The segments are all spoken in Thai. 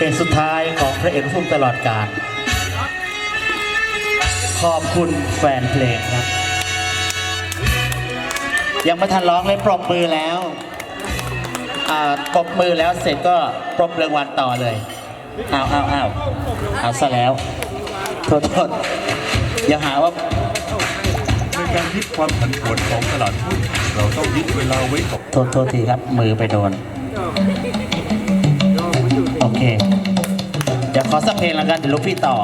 เพลงสุดท้ายของพระเอกลูกทุ่งตลอดกาลขอบคุณแฟนเพลงครับ ยังไม่ทันร้องเลยปรบมือแล้วอ่าปรบมือแล้วเสร็จก็ปรบรางวัลต่อเลยเอาเอาเอาเอาซะแล้วโทษโทษอย่าหาว่าในการยึดความผันผวนของตลาดหุ้นเราต้องยึดเวลาไว้กับโทษโทษทีครับมือไปโดนโอเค เดี๋ยวขอสักเพลงแล้วกันเดี๋ยวลูกพี่ต่อ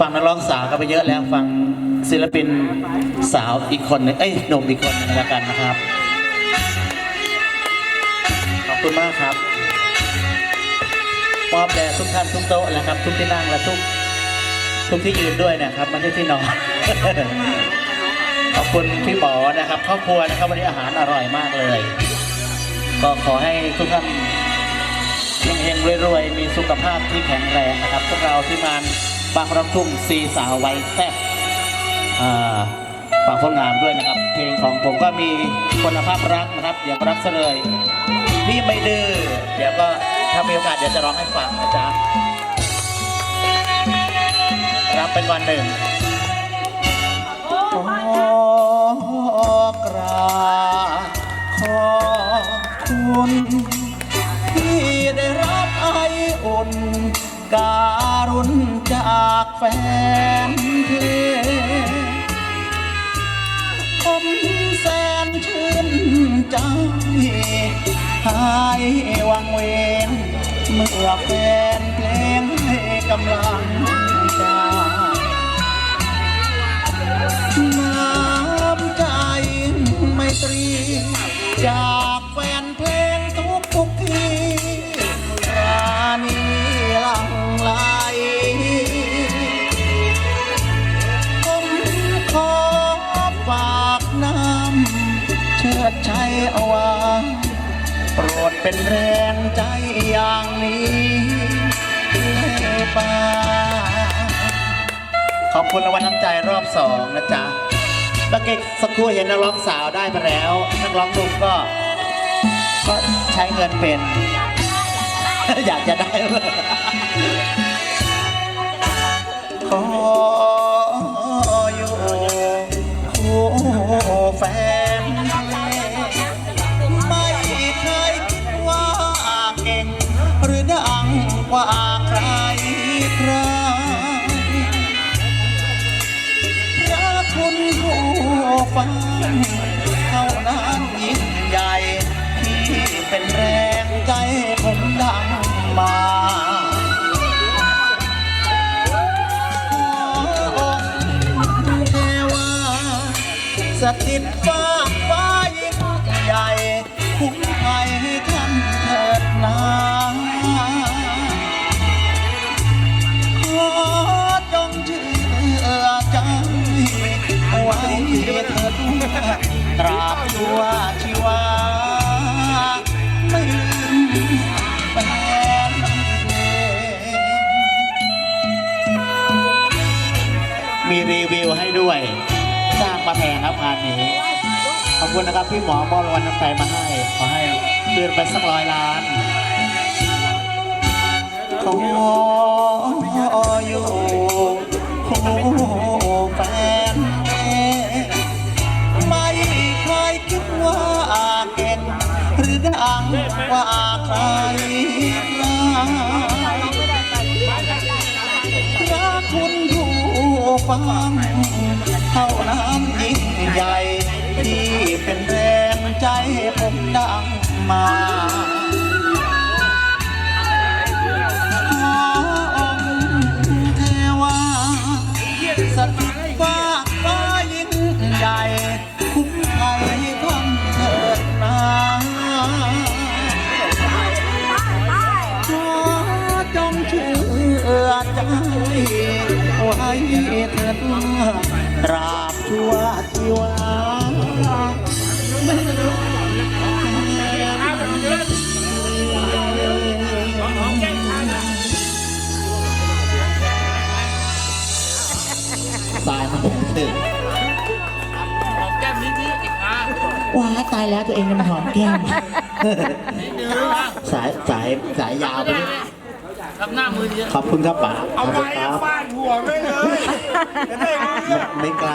ฟังนักร้องสาวก็ไปเยอะแล้วฟังศิลปินสาวอีกคนหนึงเอ้ยหนุ่มอีกคนนึงแล้วกันนะครับ ขอบคุณมากครับมอบแด่ทุกท่านทุกโต๊ะแล้วครับ ทุกที่นั่งและทุกทุกที่ยืนด้วยนะครับไม่ใช่ที่นอนขอบคุณพี่หมอนะครับครอบครัวนะครับวันนี้อาหารอร่อยมากเลย ก็ขอให้ทุกท่านเฮงๆรวยๆ มีสุขภาพที่แข็งแรงนะครับ พวกเราที่มานบางรับทุ่งซีสาวไว้แซ่บอ่าฝากผลงานด้วยนะครับ เพลงของผมก็มีคุณภาพรักนะครับอย่ารักเสลยพี่ไม่ดื้อเดี๋ยวก็ถ้ามีโอกาสเดี๋ยวจะร้องให้ฟังนะจ๊ะรับเป็นวันหนึ่ง แฟนเพลงผมแสนชื่นใจหายวังเวงเมื่อแฟนเพลงให้กำลัง ดเป็นแรงใจอย่างนี้ให้ป้าขอบคุณรางวัลน้ำใจรอบสองนะจ๊ะเมื่อกี้สักครู่เห็นนักร้องสาวได้มาแล้ว นักร้องหนุ่มก็ ก็ใช้เงินเป็น อยากจะได้ คุณผู้ฟังเท่านั้นยิ่งใหญ่ที่เป็นแรงใจผมดังมาขอองค์เทวาสถิตฟ้า ตราบชั่วชีวาไม่ลืมแฟนเพลงมีรีวิวให้ด้วยสร้างมาแพงครับงานนี้ ขอบคุณนะครับพี่หมอมอบรางวัลน้ำใจมาให้ ขอให้เดือนไปสักร้อยล้านขออยู่ รักคุณผู้ฟังเท่านั้นยิ่งใหญ่ ที่เป็นแรงใจผมดังมา ว้เถิดว่าตราบชั่วชีวาไม่ลืมสายมันถึงแก้มนิดๆอีกอะว้าตายแล้วตัวเองจะมาหอมแก้ม สายสายสายยาวไปเลย ทำหน้ามือดีขอบคุณครับป๋าเอาขอบไม้คุณครับฟาดหัวไม่เลยจะได้รู้เรื่อง ไม่กล้า